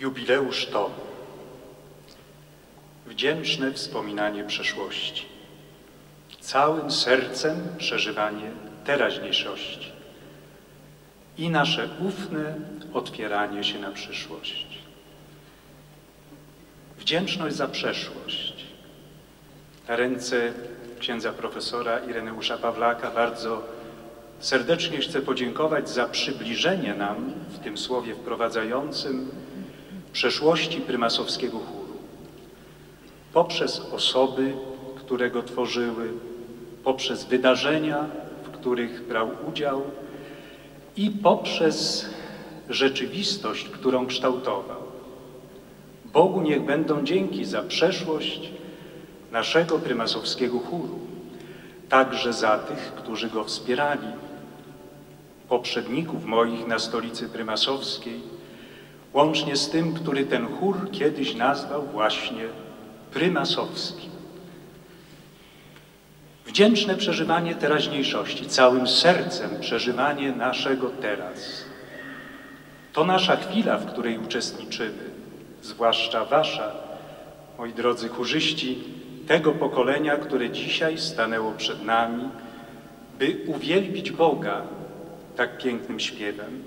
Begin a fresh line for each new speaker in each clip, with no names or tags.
Jubileusz to wdzięczne wspominanie przeszłości, całym sercem przeżywanie teraźniejszości i nasze ufne otwieranie się na przyszłość. Wdzięczność za przeszłość. Ręce księdza profesora Ireneusza Pawlaka bardzo serdecznie chcę podziękować za przybliżenie nam w tym słowie wprowadzającym przeszłości prymasowskiego chóru. Poprzez osoby, które go tworzyły, poprzez wydarzenia, w których brał udział i poprzez rzeczywistość, którą kształtował. Bogu niech będą dzięki za przeszłość naszego prymasowskiego chóru, także za tych, którzy go wspierali, poprzedników moich na stolicy prymasowskiej, łącznie z tym, który ten chór kiedyś nazwał właśnie prymasowskim. Wdzięczne przeżywanie teraźniejszości, całym sercem przeżywanie naszego teraz. To nasza chwila, w której uczestniczymy, zwłaszcza wasza, moi drodzy chórzyści, tego pokolenia, które dzisiaj stanęło przed nami, by uwielbić Boga tak pięknym śpiewem.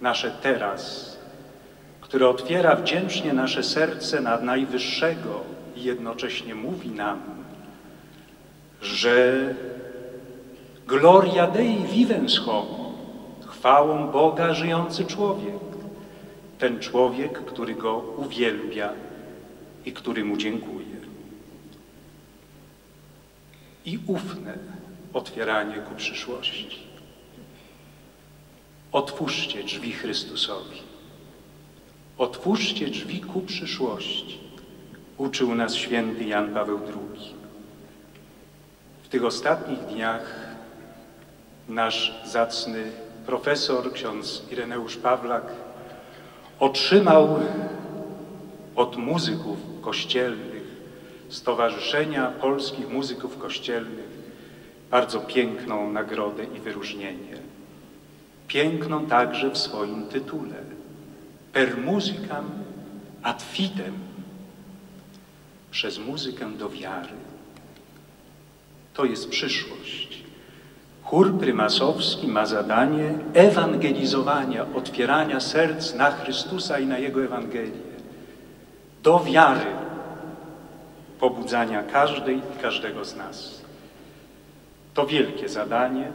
Nasze teraz, które otwiera wdzięcznie nasze serce na Najwyższego i jednocześnie mówi nam, że Gloria Dei vivens homo, chwałą Boga żyjący człowiek, ten człowiek, który Go uwielbia i który Mu dziękuje. I ufne otwieranie ku przyszłości. Otwórzcie drzwi Chrystusowi. Otwórzcie drzwi ku przyszłości. Uczył nas święty Jan Paweł II. W tych ostatnich dniach nasz zacny profesor, ksiądz Ireneusz Pawlak, otrzymał od muzyków kościelnych Stowarzyszenia Polskich Muzyków Kościelnych bardzo piękną nagrodę i wyróżnienie. Piękną także w swoim tytule. Per musicam ad fidem. Przez muzykę do wiary. To jest przyszłość. Chór prymasowski ma zadanie ewangelizowania, otwierania serc na Chrystusa i na Jego Ewangelię. Do wiary, pobudzania każdej i każdego z nas. To wielkie zadanie,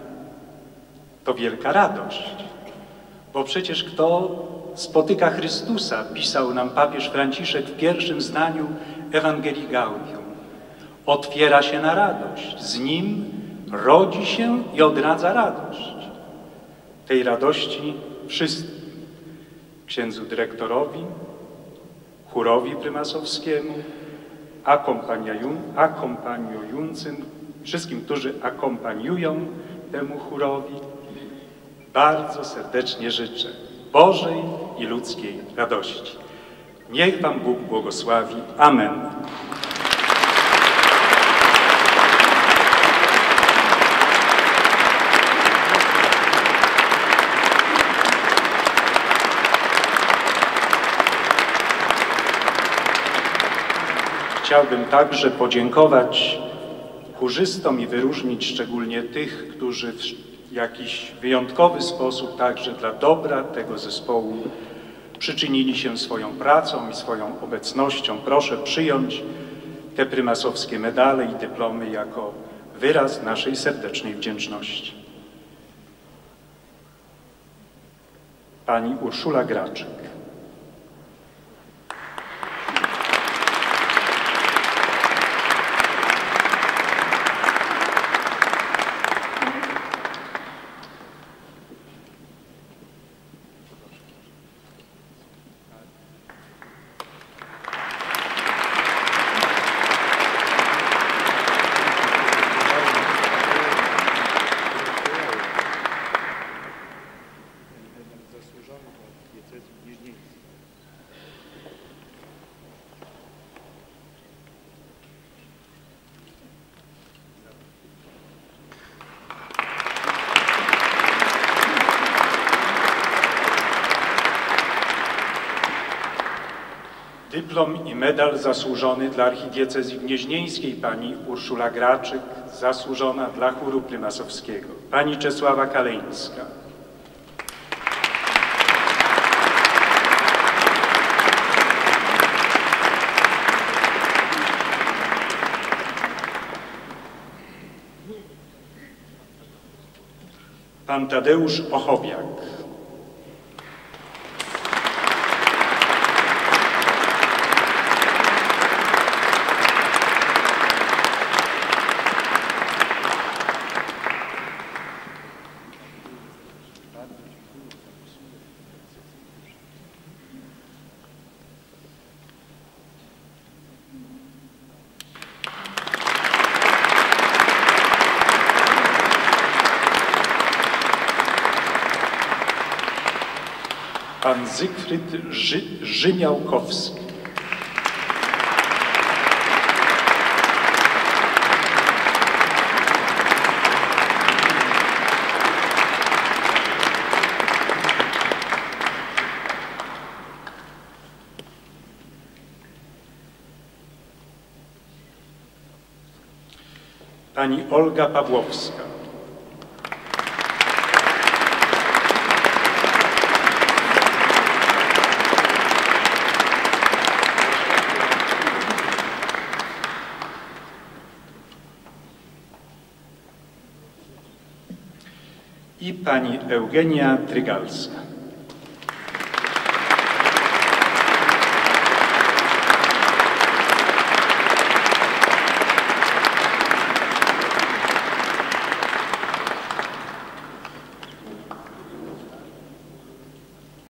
to wielka radość, bo przecież kto spotyka Chrystusa, pisał nam papież Franciszek w pierwszym zdaniu Ewangelii Gaudium, otwiera się na radość, z Nim rodzi się i odradza radość. Tej radości wszystkim, księdzu dyrektorowi, chórowi prymasowskiemu, akompaniującym, wszystkim, którzy akompaniują temu chórowi, bardzo serdecznie życzę Bożej i ludzkiej radości. Niech Wam Bóg błogosławi. Amen. Chciałbym także podziękować chórzystom i wyróżnić szczególnie tych, którzy w jakiś wyjątkowy sposób także dla dobra tego zespołu przyczynili się swoją pracą i swoją obecnością. Proszę przyjąć te prymasowskie medale i dyplomy jako wyraz naszej serdecznej wdzięczności. Pani Urszula Graczyk. Dyplom i medal zasłużony dla archidiecezji gnieźnieńskiej pani Urszula Graczyk, zasłużona dla chóru prymasowskiego. Pani Czesława Kaleńska. Pan Tadeusz Ochowiak. Pan Zygfryd Ży, Rzymiałkowski. Pani Olga Pawłowska. i pani Eugenia Trygalska.